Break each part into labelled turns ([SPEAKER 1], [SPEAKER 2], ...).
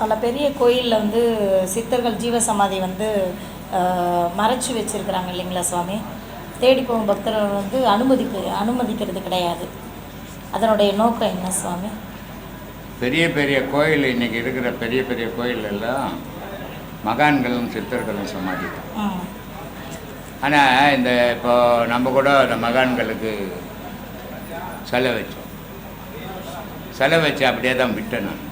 [SPEAKER 1] பல பெரிய கோயிலில் வந்து சித்தர்கள் ஜீவசமாதி வந்து மறைச்சு வச்சிருக்கிறாங்க இல்லைங்களா சுவாமி? தேடி போகும் பக்தர்கள் வந்து அனுமதிக்கு அனுமதிக்கிறது கிடையாது. அதனுடைய நோக்கம் என்ன சுவாமி?
[SPEAKER 2] பெரிய பெரிய கோயில் இன்னைக்கு இருக்கிற பெரிய பெரிய கோயில் எல்லாம் மகான்களும் சித்தர்களும் சமாதி. ஆனால் இந்த இப்போ நம்ம கூட அந்த மகான்களுக்கு சிலை வச்சோம் வச்சு அப்படியே தான் விட்டேன் நான்.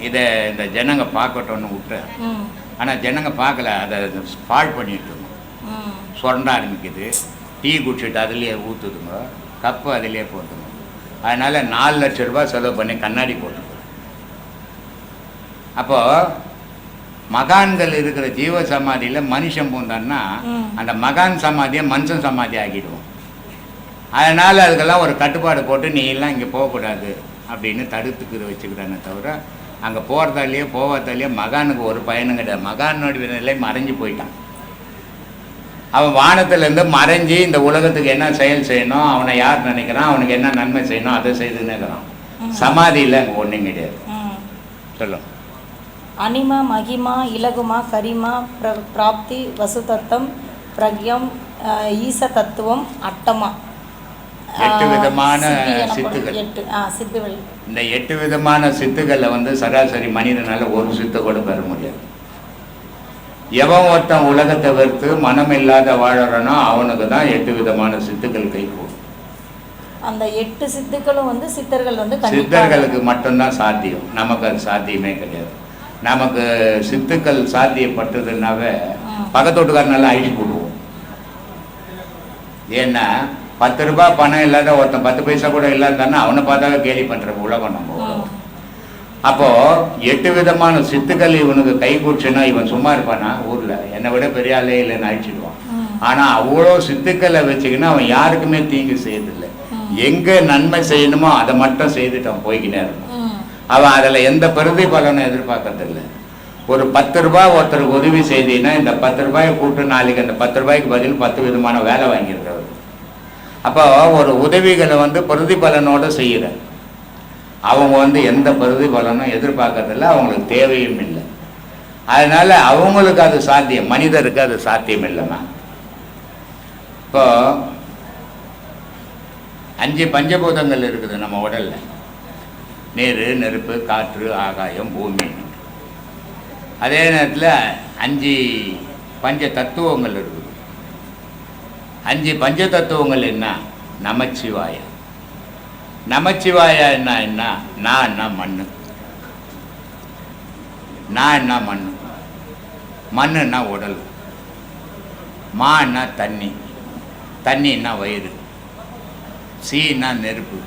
[SPEAKER 2] இதை இந்த ஜனங்க பார்க்கட்டும்னு விட்டேன்
[SPEAKER 1] ம்.
[SPEAKER 2] ஆனால் ஜனங்க பார்க்கல அதை ஸ்பால் பண்ணிட்டு சுரண்ட ஆரம்பிக்குது டீ குடிச்சிட்டு அதுலேயே ஊற்றுதுங்க கப்பு அதிலே போட்டுங்க அதனால் நாலு லட்ச ரூபாய் செலவு பண்ணி கண்ணாடி போட்டுங்க அப்போது மகான்கள் இருக்கிற ஜீவ சமாதியில் மனுஷன் பூந்தான்னா. அந்த மகான் சமாதியை மனுஷன் சமாதி ஆக்கிடுவோம். அதனால் அதுக்கெல்லாம் ஒரு கட்டுப்பாடு போட்டு நீ எல்லாம் இங்கே போகக்கூடாது அப்படின்னு தடுத்துக்கிற வச்சுக்கிறானே தவிர அங்கே போகிறதாலேயே போகாதாலேயே மகானுக்கு ஒரு பயனும் கிடையாது. மகானுடைய நிலை மறைஞ்சு போயிட்டான். அவன் வானத்திலேருந்து மறைஞ்சு இந்த உலகத்துக்கு என்ன செயல் செய்யணும் அவனை யார் நினைக்கிறான் அவனுக்கு என்ன நன்மை செய்யணும் அதை செய்துன்னு இருக்கிறான். சமாதியில் அங்கே ஒன்றும் கிடையாது. சொல்லும்
[SPEAKER 1] அனிமா மகிமா இலகுமா கரிமா பிர பிராப்தி வசுதத்தம் பிரக்யம் ஈச தத்துவம் அட்டமா.
[SPEAKER 2] எட்டு விதமான சித்துகள்.
[SPEAKER 1] சித்துகள்
[SPEAKER 2] இந்த எட்டு விதமான சித்துக்களை வந்து சராசரி மனிதனால ஒரு சித்து கூட பெற முடியாது. எவன் ஒருத்தன் உலகத்தை வெறுத்து மனம் இல்லாத வாழறானோ அவனுக்கு தான் எட்டு விதமான சித்துக்கள் கை கூடும்.
[SPEAKER 1] அந்த எட்டு சித்துக்களும் வந்து சித்தர்கள் வந்து
[SPEAKER 2] சித்தர்களுக்கு மட்டும்தான் சாத்தியம். நமக்கு அது சாத்தியமே கிடையாது. நமக்கு சித்துக்கள் சாத்தியப்பட்டதுனாவே
[SPEAKER 1] ம்.
[SPEAKER 2] பக்கத்து வீட்டுக்காரனால அழிச்சு போடுவோம் ஏன்னா பத்து ரூபாய் பணம் இல்லாத ஒருத்தன் பத்து பைசா கூட இல்லாதானா அவனை பார்த்தாவே கேலி பண்ற உலகம் நம்ம
[SPEAKER 1] ம்.
[SPEAKER 2] உலகம். அப்போ எட்டு விதமான சித்துக்கள் இவனுக்கு கை கூச்சுன்னா இவன் சும்மா இருப்பானா ஊர்ல என்னை விட பெரிய ஆளே இல்லைன்னு அழிச்சிடுவான்
[SPEAKER 1] ம்.
[SPEAKER 2] ஆனா அவ்வளோ சித்துக்களை வச்சுக்கின்னு அவன் யாருக்குமே தீங்கு செய்யறதில்லை. எங்க நன்மை செய்யணுமோ அதை மட்டும் செய்துட்டு அவன் போய்க்கினே இருப்பான்
[SPEAKER 1] ம்.
[SPEAKER 2] அவன் அதுல எந்த பிரதிபலனும் எதிர்பார்க்கறதில்ல ஒரு பத்து ரூபாய் ஒருத்தருக்கு உதவி செய்தீங்கன்னா இந்த பத்து ரூபாயை கூட்டு நாளைக்கு அந்த பத்து ரூபாய்க்கு பதில் பத்து விதமான வேலை வாங்கியிருக்கிறவர் அப்போ ஒரு உதவிகளை வந்து பிரதிபலனோடு செய்யற. அவங்க வந்து எந்த பிரதிபலனும் எதிர்பார்க்கறதில்ல அவங்களுக்கு தேவையும் இல்லை. அதனால அவங்களுக்கு அது சாத்தியம் மனிதருக்கு அது சாத்தியம் இல்லைம்மா. இப்போ அஞ்சு பஞ்சபூதங்கள் இருக்குது நம்ம உடலில். நீர் நெருப்பு காற்று ஆகாயம் பூமி. அதே நேரத்தில் அஞ்சு பஞ்ச தத்துவங்கள் இருக்குது. அஞ்சு பஞ்ச தத்துவங்கள் என்ன? நமச்சிவாயம் நமச்சிவாய என்ன என்ன? நான் என்ன மண் நான் என்ன மண் மண்ணுன்னா உடல். மான்னா தண்ணி. தண்ணின்னா வயிறு. சீன்னா நெருப்பு.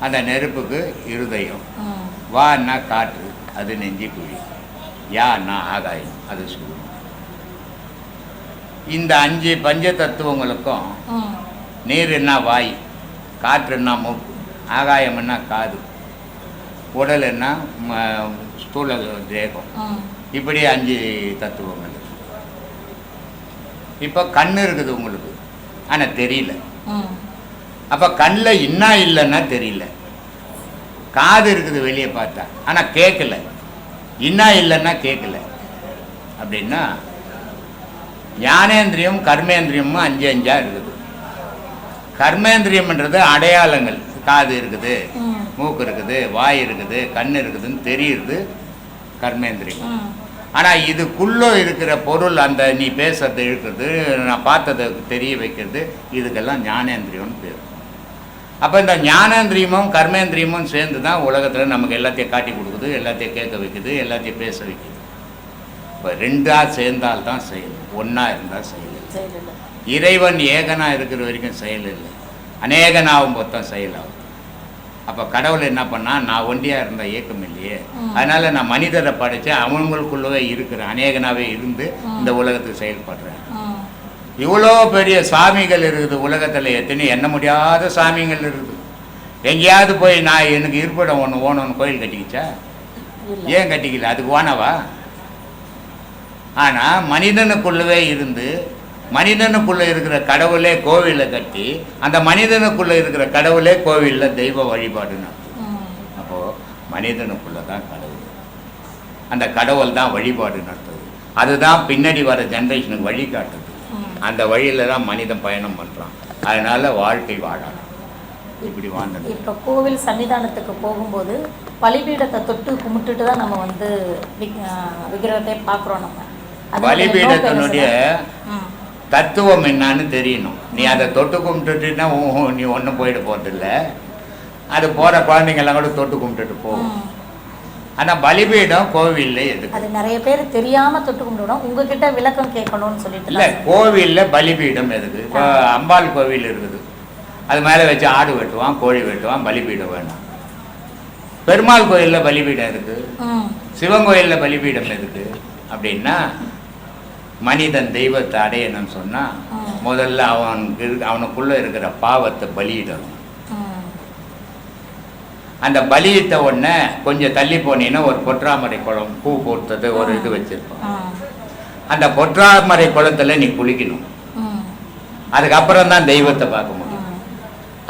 [SPEAKER 2] அந்த நெருப்புக்கு இருதயம். வான்னா காற்று. அது நெஞ்சி குழி யான்னா ஆகாயம். அது சுகம் இந்த அஞ்சு பஞ்ச தத்துவங்களுக்கும்
[SPEAKER 1] ம்.
[SPEAKER 2] நீருன்னா வாய் காற்றுன்னா மூக்கு ஆகாயம்னா காது உடல்னா ம- ஸ்தூல தேகம். இப்படி அஞ்சு தத்துவங்கள். இப்போ கண்ணு இருக்குது உங்களுக்கு ஆனால் தெரியல. அப்போ கண்ணில் இன்னா இல்லைன்னா தெரியல காது இருக்குது வெளியே பார்த்தா ஆனால் கேட்கல இன்னா இல்லைன்னா கேட்கல அப்படின்னா ஞானேந்திரியம் கர்மேந்திரியமும் அஞ்சு அஞ்சா இருக்குது கர்மேந்திரியம்ன்றது அடையாளங்கள் காது இருக்குது. மூக்கு இருக்குது வாய் இருக்குது கண் இருக்குதுன்னு தெரியுது கர்மேந்திரியம். ஆனால் இதுக்குள்ளே இருக்கிற பொருள் அந்த நீ பேசுறதை இழுக்கிறது நான் பார்த்ததை தெரிய வைக்கிறது இதுக்கெல்லாம் ஞானேந்திரியம்னு பேர் அப்போ இந்த ஞானேந்திரியமும் கர்மேந்திரியமும் சேர்ந்து தான் உலகத்தில் நமக்கு எல்லாத்தையும் காட்டி கொடுக்குது எல்லாத்தையும் கேட்க வைக்குது எல்லாத்தையும் பேச வைக்குது இப்போ ரெண்டாக சேர்ந்தால் தான் செயல். ஒன்றா இருந்தால் செயல். இறைவன் ஏகனாக இருக்கிற வரைக்கும் செயல் இல்லை. அநேகனாகும் மொத்தம் செயலாகும் அப்போ கடவுள் என்ன பண்ணா நான் ஒண்டியாக இருந்த இயக்கம் இல்லையே. அதனால நான் மனிதரை படைச்சேன் அவங்களுக்குள்ளவே இருக்கிறேன் அநேகனாவே இருந்து இந்த உலகத்துக்கு செயல்படுறேன். இவ்வளோ பெரிய சாமிகள் இருக்குது உலகத்தில். எத்தனை எண்ண முடியாத சாமிகள் இருக்குது. எங்கேயாவது போய் நான் எனக்கு இருப்பிடம் ஒன்று ஓணும்னு கோயில் கட்டிக்கிச்சா? ஏன் கட்டிக்கல? அதுக்கு ஓனவா? ஆனால் மனிதனுக்குள்ளவே இருந்து மனிதனுக்குள்ளே இருக்கிற கடவுளே கோவிலில் கட்டி அந்த மனிதனுக்குள்ளே இருக்கிற கடவுளே கோவிலில் தெய்வ வழிபாடு நடத்தும்.
[SPEAKER 1] ம்
[SPEAKER 2] அப்போது மனிதனுக்குள்ளே தான் கடவுள். அந்த கடவுள் தான் வழிபாடு நடத்துது. அதுதான் பின்னாடி வர ஜென்ரேஷனுக்கு வழி காட்டுது. அந்த வழியில் தான் மனிதன் பயணம் பண்ணுறான் அதனால் வாழ்க்கை வாழலாம் இப்படி வாழ்ந்தது
[SPEAKER 1] இப்போ கோவில் சன்னிதானத்துக்கு போகும்போது பலிபீடத்தை தொட்டு கும்பிட்டுட்டு தான் நம்ம வந்து விக்கிரகத்தை பார்க்குறோம் நம்ம.
[SPEAKER 2] பலிபீடத்தினுடைய தத்துவம் என்னன்னு தெரியணும். நீ அதை தொட்டு கும்பிட்டுட்டுனா ஊ நீ ஒன்றும் போயிட போகிறதில்ல அது போகிற குழந்தைங்கெல்லாம் கூட தொட்டு கும்பிட்டுட்டு போகும். ஆனால் பலிபீடம் கோவிலில் எதுக்கு?
[SPEAKER 1] அது நிறைய பேர் தெரியாம தொட்டு கும்பிடுவோம் உங்ககிட்ட விளக்கம் கேட்கணும்னு சொல்லிட்டு
[SPEAKER 2] இல்லை கோவிலில் பலிபீடம் எதுக்கு? இப்போ அம்பாள் கோவில் இருக்குது. அது மேலே வச்சு ஆடு வெட்டுவான் கோழி வெட்டுவான் பலிபீடம் வேணும். பெருமாள் கோயிலில் பலிபீடம் இருக்குது சிவன் கோயிலில் பலிபீடம் எதுக்கு? அப்படின்னா மனிதன் தெய்வத்தை அடையணும்னு சொன்னால். முதல்ல அவனுக்கு இரு- அவனுக்குள்ள இருக்கிற பாவத்தை பலியிடணும். அந்த பலியிட்ட உடனே கொஞ்சம் தள்ளி போனீங்கன்னா ஒரு பொற்றாமரை குளம் பூ போட்டது ஒரு இது வச்சிருப்போம் அந்த பொற்றாமரை குளத்துல நீ குளிக்கணும். அதுக்கப்புறம் தான் தெய்வத்தை பார்க்க முடியும்.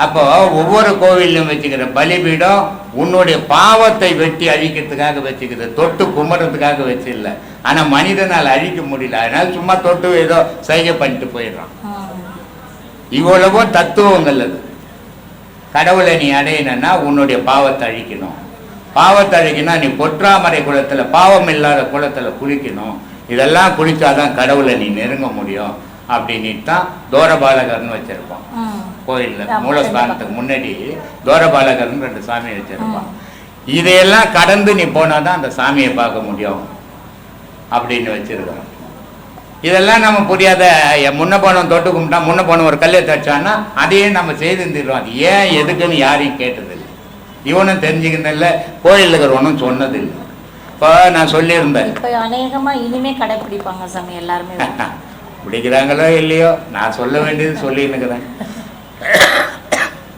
[SPEAKER 2] அப்போ ஒவ்வொரு கோவிலும் வச்சுக்கிற பலிபீடம் உன்னுடைய பாவத்தை வெட்டி அழிக்கிறதுக்காக வச்சுக்கிறது தொட்டு கும்பிட்றதுக்காக வச்சு இல்லை ஆனால் மனிதனால் அழிக்க முடியல. அதனால சும்மா தொட்டு ஏதோ சைகை பண்ணிட்டு போயிடுறான். இவ்வளவோ தத்துவங்கள் அது. கடவுளை நீ அடையணும்னா உன்னுடைய பாவத்தை அழிக்கணும். பாவத்தை அழிக்கணும் நீ பொற்றாமரை குளத்துல பாவம் இல்லாத குளத்துல குளிக்கணும். இதெல்லாம் குளிச்சாதான் கடவுளை நீ நெருங்க முடியும். அப்படின்ட்டு தான் தோரபாலகர்னு வச்சிருப்பான்.
[SPEAKER 1] ம்
[SPEAKER 2] கோயில்ல மூலஸ்தானத்துக்கு முன்னாடி தோரபாலகர்னு ரெண்டு சாமி வச்சிருப்பான். இதையெல்லாம் கடந்து நீ போனாதான் அந்த சாமியை பார்க்க முடியும் அப்படின்னு வச்சிருக்கிறோம் இதெல்லாம் நம்ம புரியாத முன்ன போனவன் தொட்டு கும்பிட்டா முன்ன போன ஒரு கல்லை தச்சான்னா அதையே நம்ம செய்திருந்துடுறோம். அது ஏன் எதுக்குன்னு யாரையும் கேட்டதில்லை. இவனும் தெரிஞ்சுக்கிறதில்ல கோயிலில் இருக்கிறவனும் சொன்னதில்லை. இப்போ நான் சொல்லியிருந்தேன்.
[SPEAKER 1] இப்போ அநேகமா இனிமே கடைப்பிடிப்பாங்க சாமி எல்லாருமே.
[SPEAKER 2] பிடிக்கிறாங்களோ இல்லையோ நான் சொல்ல வேண்டியது சொல்லின்னுக்கிறேன்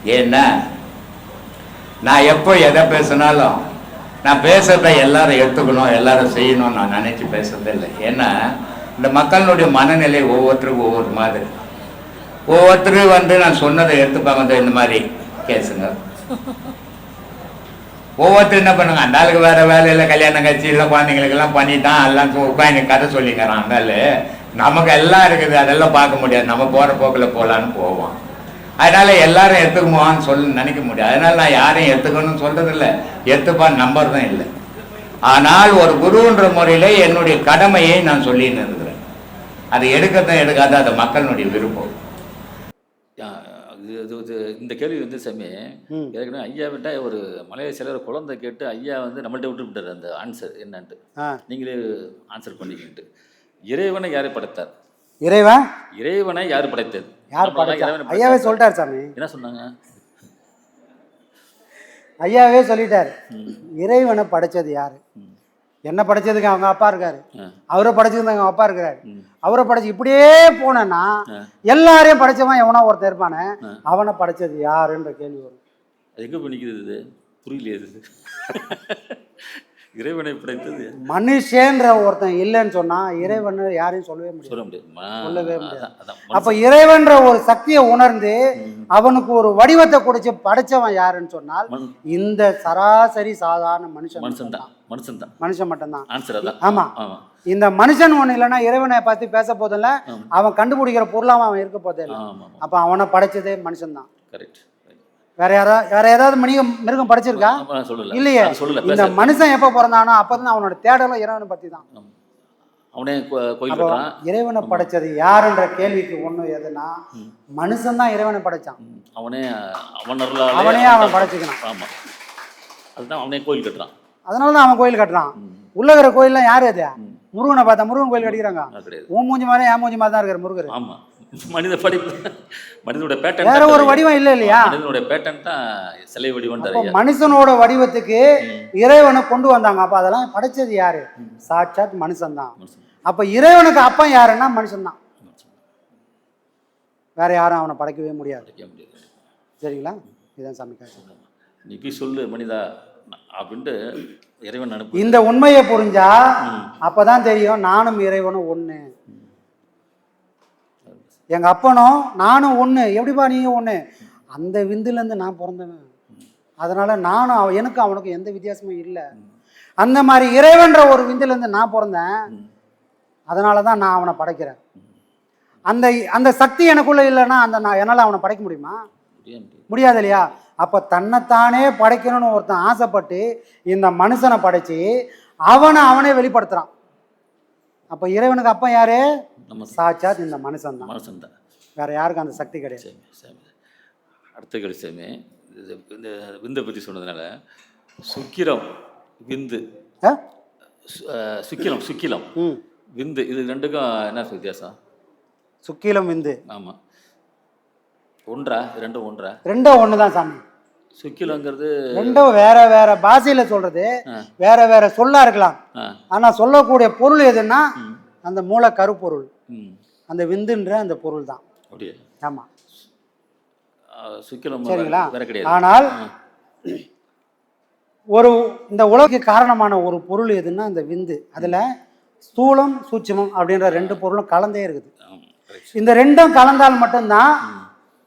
[SPEAKER 2] ஏன்னா நான் எப்போ எதை பேசினாலும் நான் பேசுறத எல்லாரும் எடுத்துக்கணும் எல்லாரும் செய்யணும்னு நான் நினைச்சு பேசுறதே இல்லை. ஏன்னா இந்த மக்களுடைய மனநிலை ஒவ்வொருத்தருக்கும் ஒவ்வொரு மாதிரி. ஒவ்வொருத்தரும் வந்து நான் சொன்னதை எடுத்துப்பாங்க இந்த- இந்த மாதிரி கேசுங்க ஒவ்வொருத்தரும் என்ன பண்ணுங்க அந்த ஆளுக்கு வேற வேலையில் கல்யாணம் கட்சி இல்லை குழந்தைங்களுக்கெல்லாம் பண்ணிட்டான் எல்லாம் உட்காந்து கதை சொல்லிங்கிறான் அந்த ஆள். நமக்கு எல்லாம் இருக்குது அதெல்லாம் பார்க்க முடியாது. நம்ம போகிற போக்கில் போகலான்னு போவோம். அதனால எல்லாரும் எடுத்துக்குமான்னு சொல்ல நினைக்க முடியாது. அதனால நான் யாரையும் எடுத்துக்கணும்னு சொல்றதில்ல. எடுத்துப்பான்னு நம்பர் தான் இல்லை. ஆனால் ஒரு குருன்ற முறையில் என்னுடைய கடமையை நான் சொல்லின்னு இருக்கிறேன். அது எடுக்கத்தான் எடுக்காத அது மக்களுடைய விருப்பம்.
[SPEAKER 3] இது இந்த கேள்வி வந்து சாமி. ஏற்கனவே ஐயா விட்ட ஒரு மலைய சிலர் குழந்தை கேட்டு ஐயா வந்து நம்மள்ட்ட விட்டு விட்டார் அந்த ஆன்சர் என்னன்ட்டு. நீங்களே ஆன்சர் பண்ணிக்கிட்டு. இறைவனை யாரை படைத்தார்
[SPEAKER 4] இறைவன்
[SPEAKER 3] இறைவனை யார் படைத்தது
[SPEAKER 4] யார்
[SPEAKER 3] இறைவனை
[SPEAKER 4] ஐயாவே
[SPEAKER 3] படைத்தார்.
[SPEAKER 4] சொல்லிட்டார் சாமி
[SPEAKER 3] என்ன சொன்னாங்க
[SPEAKER 4] ஐயாவே சொல்லிட்டார். இறைவனை படைச்சது யாரு. என்ன படைச்சதுக்கு அவங்க அப்பா இருக்காரு. அவரை படைச்சதுக்கு அவங்க அப்பா இருக்கிறாரு. அவரை படைச்சு இப்படியே போனேன்னா. எல்லாரையும் படைச்சவன் எவனோ ஒருத்தன் இருப்பானே. அவனை படைச்சது யாருன்ற கேள்வி வரும்
[SPEAKER 3] அது எங்கே இது புரியலையே இறைவனை படைத்தது
[SPEAKER 4] மனுஷன்ற ஒருத்தன் இல்லைன்னு சொன்னா இறைவன் யாரையும் சொல்லவே முடியாது.
[SPEAKER 3] சொல்ல முடியாது
[SPEAKER 4] சொல்லவே முடியாது. அப்ப இறைவன்ற ஒரு சக்தியை உணர்ந்து அவனுக்கு ஒரு வடிவத்தை கொடுத்து படைச்சவன் யாருன்னு சொன்னால் இந்த சராசரி சாதாரண மனுஷன்
[SPEAKER 3] மனுஷன் தான். மனுஷன் தான்.
[SPEAKER 4] மனுஷன் மட்டும்தான்.
[SPEAKER 3] ஆன்சர் அதான்.
[SPEAKER 4] ஆமா.
[SPEAKER 3] ஆமா.
[SPEAKER 4] இந்த மனுஷன் ஒண்ணு இல்லைன்னா இறைவனை பத்தி பேச போதில்ல. அவன் கண்டுபிடிக்கிற பொருளாம அவன் இருக்க போதே இல்லை.
[SPEAKER 3] ஆமா
[SPEAKER 4] அப்ப அவனை படைச்சதே மனுஷன் தான்.
[SPEAKER 3] கரெக்ட்
[SPEAKER 4] வேற யாராவது வேற ஏதாவது மிருகம் மிருகம் படைச்சிருக்கா? இல்லையே. இந்த மனுஷன் எப்ப பிறந்தானோ அப்பதான் அவனோட தேடலும் இறைவனை பத்தி தான்.
[SPEAKER 3] அவனே கோயில்
[SPEAKER 4] இறைவனை படைச்சது யாருன்ற கேள்விக்கு ஒண்ணு எதுனா மனுஷன் தான் இறைவனை படைச்சான்.
[SPEAKER 3] அவனே அவன்
[SPEAKER 4] அவனே அவன் படைச்சுக்கிறான்.
[SPEAKER 3] ஆமா. அதுதான் அவனே கோயில் கட்டுறான்.
[SPEAKER 4] அதனால தான் அவன் கோயில் கட்டுறான்.
[SPEAKER 3] ம்.
[SPEAKER 4] உள்ள இருக்கிற கோயில்லாம் யாரு அது. முருகனை பார்த்தா முருகன் கோயில் கட்டிக்கிறாங்க. உன் மூஞ்சி மாதிரி என் மூஞ்சி மாதிரி தான் இருக்காரு முருகர்.
[SPEAKER 3] ஆமா. மனித படைப்பு. மனிதனுடைய பேட்டன்
[SPEAKER 4] வேற ஒரு வடிவம் இல்லை இல்லையா?
[SPEAKER 3] மனிதனுடைய பேட்டன் தான் சிலை
[SPEAKER 4] அப்போ
[SPEAKER 3] ஐயா
[SPEAKER 4] மனுஷனோட வடிவத்துக்கு இறைவனை கொண்டு வந்தாங்க. அப்ப அதெல்லாம் படைச்சது யாரு? சாட்சாத்
[SPEAKER 3] மனுஷன்.
[SPEAKER 4] அப்ப இறைவனுக்கு அப்பன் யாருன்னா மனுஷன்தான். வேற யாரும் அவனை படைக்கவே முடியாது. சரிங்களா? இதுதான் சாமி காட்சி
[SPEAKER 3] நீ சொல்லு மனிதா அப்படின்ட்டு இறைவன் அனுப்பு
[SPEAKER 4] இந்த உண்மையை புரிஞ்சா அப்பதான் தெரியும் நானும் இறைவனும் ஒண்ணு. எங்க அப்பனும் நானும் ஒண்ணு. எப்படிப்பா நீங்க ஒண்ணு? அந்த விந்துல இருந்து நான் பிறந்தவன். அதனால நானும் அவன் எனக்கும் அவனுக்கும் எந்த வித்தியாசமும் இல்லை. அந்த மாதிரி இறைவன்ற ஒரு விந்துல இருந்து நான் பிறந்தேன். அதனால தான் நான் அவனை படைக்கிறேன். அந்த அந்த சக்தி எனக்குள்ள இல்லைன்னா அந்த நான் என்னால் அவனை படைக்க முடியுமா?
[SPEAKER 3] முடியாது
[SPEAKER 4] இல்லையா? அப்போ தன்னைத்தானே படைக்கணும்னு ஒருத்தன் ஆசைப்பட்டு இந்த மனுஷனை படைச்சு அவனை அவனே வெளிப்படுத்துறான். அப்போ இறைவனுக்கு அப்பன் யாரு?
[SPEAKER 3] நம்ம
[SPEAKER 4] சாட்சாத் இந்த மனுஷன் தான்
[SPEAKER 3] மனுஷன் தான்
[SPEAKER 4] வேற யாருக்கும் அந்த சக்தி கிடையாது.
[SPEAKER 3] சாமி சாமி. அடுத்த கேள்வி சாமி. இது இந்த விந்தை பற்றி சொன்னதுனால சுக்கிரம் விந்து. சுக்கிலம் சுக்கிலம். விந்து இது ரெண்டுக்கும் என்ன வித்தியாசம்?
[SPEAKER 4] சுக்கீலம் விந்து.
[SPEAKER 3] ஆமாம் ஒன்றா? ரெண்டும் ஒன்றா?
[SPEAKER 4] ரெண்டும் ஒன்று தான் சாமி.
[SPEAKER 3] சுக்கிலங்கிறது
[SPEAKER 4] ரெண்டும் வேற வேற பாஷையில சொல்றது. வேற வேற சொல்லா இருக்கலாம்.
[SPEAKER 3] ஆ.
[SPEAKER 4] ஆனா சொல்லக்கூடிய பொருள் எதுன்னா அந்த மூல கருப்பொருள். அந்த விந்துன்ற அந்த பொருள் தான்
[SPEAKER 3] அப்படியே?
[SPEAKER 4] ஆமா.
[SPEAKER 3] அஹ், சுக்கிலம்
[SPEAKER 4] சரிங்களா? ஆனால். ஒரு இந்த உலகுக்கு காரணமான ஒரு பொருள் எதுன்னா இந்த விந்து. அதுல ஸ்தூலம் சூட்சுமம் அப்படின்ற ரெண்டு பொருளும் கலந்தே இருக்குது.
[SPEAKER 3] ஆமாம்.
[SPEAKER 4] இந்த ரெண்டும் கலந்தால் மட்டும்தான்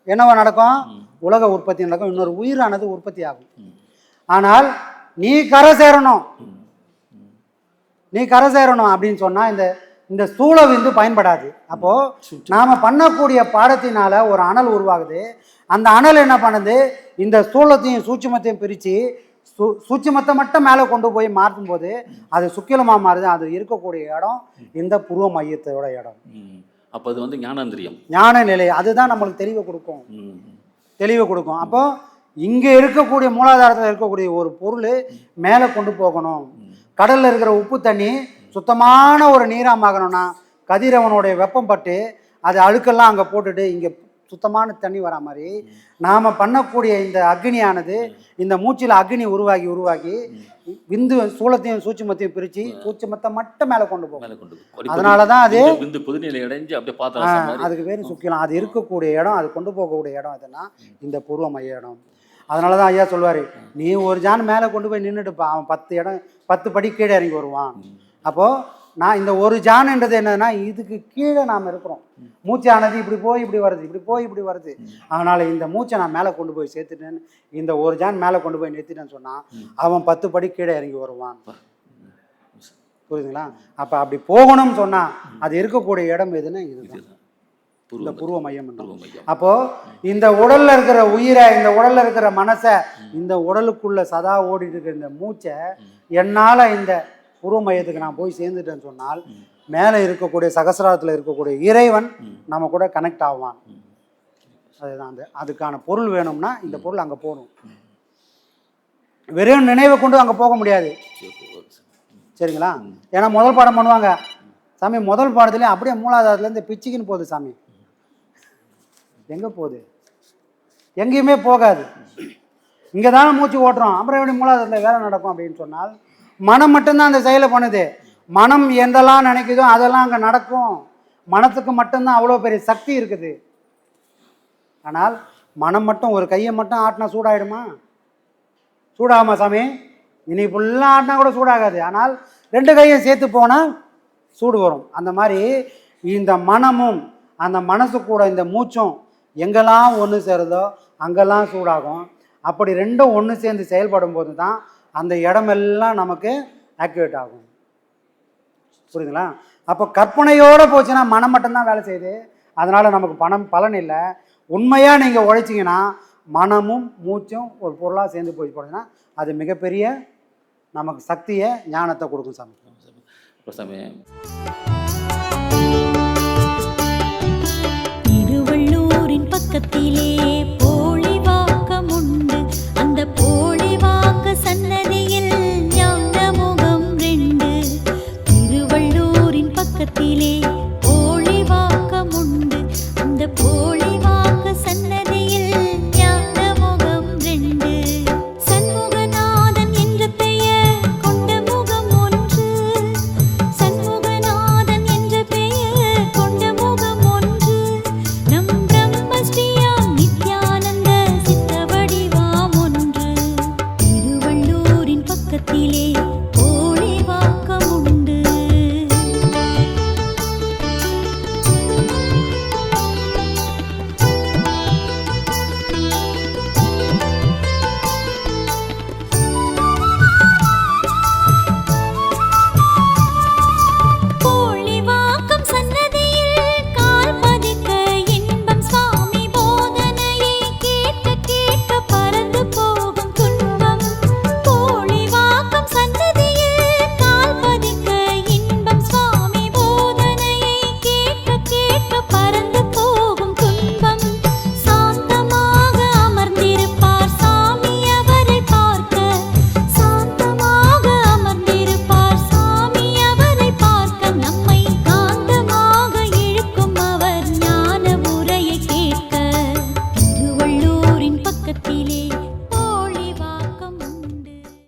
[SPEAKER 4] என்னவா நடக்கும்? உலக உற்பத்தி நடக்கும். இன்னொரு உயிரானது உற்பத்தி ஆகும். ஆனால் நீ கரை சேரணும். நீ கரை சேரணும் அப்படின்னு சொன்னா இந்த இந்த ஸ்தூல விந்து பயன்படாது. அப்போ நாம பண்ணக்கூடிய பாடத்தினால ஒரு அனல் உருவாகுது. அந்த அனல் என்ன பண்ணுது? இந்த ஸ்தூலத்தையும் சூட்சுமத்தையும் பிரித்து சூ சூட்சுமத்தை மட்டும் மேலே கொண்டு போய் மாற்றும் போது அது சுக்கிலமாக மாறுது. அது இருக்கக்கூடிய இடம் இந்த புருவ மையத்தோட இடம்.
[SPEAKER 3] அப்போ அது வந்து ஞானேந்திரியம்.
[SPEAKER 4] ஞான நிலை. அதுதான் நம்மளுக்கு தெளிவை கொடுக்கும். தெளிவை கொடுக்கும். அப்போ இங்கே இருக்கக்கூடிய மூலாதாரத்தில் இருக்கக்கூடிய ஒரு பொருள் மேலே கொண்டு போகணும். கடலில் இருக்கிற உப்பு தண்ணி சுத்தமான ஒரு நீராக மாகணும்னா கதிரவனுடைய வெப்பம் பட்டு அது அழுக்கெல்லாம் அங்கே போட்டுட்டு இங்கே சுத்தமான தண்ணி வரா மாதிரி. நாம் பண்ணக்கூடிய இந்த அக்னியானது இந்த மூச்சில் அக்னி உருவாகி உருவாகி விந்து சூலத்தையும் சூட்சுமத்தையும் பிரித்து சூட்சுமத்தை மட்டும் மேலே கொண்டு போகும். அதனால தான் அது
[SPEAKER 3] விந்து- புதுநிலை அடைஞ்சு அப்படியே மாதிரி.
[SPEAKER 4] அதுக்கு பேர் சுக்கிலம். அது இருக்கக்கூடிய இடம் அது கொண்டு போகக்கூடிய இடம் எதுனா இந்த பூர்வ மைய இடம். அதனால தான் ஐயா சொல்லுவார் நீ ஒரு ஜான் மேலே கொண்டு போய் நின்றுட்டுப்பா அவன் பத்து இடம் பத்து படி கீழே இறங்கி வருவான். அப்போது நான் இந்த ஒரு ஜான்ன்றது என்னன்னா இதுக்கு கீழே நாம் இருக்கிறோம். மூச்சானது இப்படி போய் இப்படி வருது இப்படி போய் இப்படி வருது. அதனால் இந்த மூச்சை நான் மேலே கொண்டு போய் சேர்த்துட்டேன்னு இந்த ஒரு ஜான் மேலே கொண்டு போய் நிறுத்திட்டேன்னு சொன்னால் அவன் பத்து படி கீழே இறங்கி வருவான். புரியுதுங்களா? அப்போ அப்படி போகணும்னு சொன்னால் அது இருக்கக்கூடிய இடம் எதுன்னா இதுதான். இந்த
[SPEAKER 3] பூர்வ
[SPEAKER 4] மையம் அப்போ இந்த உடல்ல இருக்கிற உயிரை இந்த உடல்ல இருக்கிற மனசை இந்த உடலுக்குள்ள சதா ஓடிட்டு இருக்கிற இந்த மூச்சை என்னால இந்த புருவ மையத்துக்கு நான் போய் சேர்ந்துட்டேன்னு சொன்னால் மேலே இருக்கக்கூடிய சகசிராரத்தில் இருக்கக்கூடிய இறைவன் நம்ம கூட கனெக்ட் ஆவான். அதுதான் அந்த அதுக்கான பொருள் வேணும்னா இந்த பொருள் அங்கே போகணும். வெறும் நினைவை கொண்டு அங்கே போக முடியாது. சரிங்களா? ஏன்னா முதல் பாடம் பண்ணுவாங்க. சாமி முதல் பாடத்துலேயே அப்படியே மூலாதாரத்துலேருந்து பிச்சுக்கின்னு போகுது சாமி. எங்கே போகுது? எங்கேயுமே போகாது. இங்கே தானே மூச்சு ஓட்டுறோம். அப்புறம் எப்படி மூலாதாரத்தில் வேலை நடக்கும் அப்படின்னு சொன்னால் மனம் மட்டும்தான் அந்த செயலை பண்ணுது. மனம் எந்தெல்லாம் நினைக்குதோ அதெல்லாம் அங்கே நடக்கும். மனத்துக்கு மட்டும்தான் அவ்வளோ பெரிய சக்தி இருக்குது. ஆனால் மனம் மட்டும் ஒரு கையை மட்டும் ஆட்டினா சூடாயிடுமா? சூடாகுமா சாமி? இனி ஃபுல்லாக ஆட்டினா கூட சூடாகாது. ஆனால் ரெண்டு கையும் சேர்த்து போனால் சூடு வரும். அந்த மாதிரி இந்த மனமும் அந்த மனசு கூட இந்த மூச்சும் எங்கெல்லாம் ஒன்று சேருதோ அங்கெல்லாம் சூடாகும். அப்படி ரெண்டும் ஒன்று சேர்ந்து செயல்படும் போது தான் அந்த இடமெல்லாம் நமக்கு ஆக்டிவேட் ஆகும். புரியுதுங்களா? அப்போ கற்பனையோடு போச்சுன்னா மனம் மட்டும்தான் வேலை செய்யுது. அதனால் நமக்கு பணம் பலன் இல்லை. உண்மையாக நீங்கள் உழைச்சிங்கன்னா மனமும் மூச்சும் ஒரு பொருளாக சேர்ந்து போய் போனீங்கன்னா அது மிகப்பெரிய நமக்கு சக்தியை ஞானத்தை கொடுக்கும் சாமி.
[SPEAKER 3] இப்போ சாமி.
[SPEAKER 5] திருவள்ளூரின் பக்கத்திலே கையிலே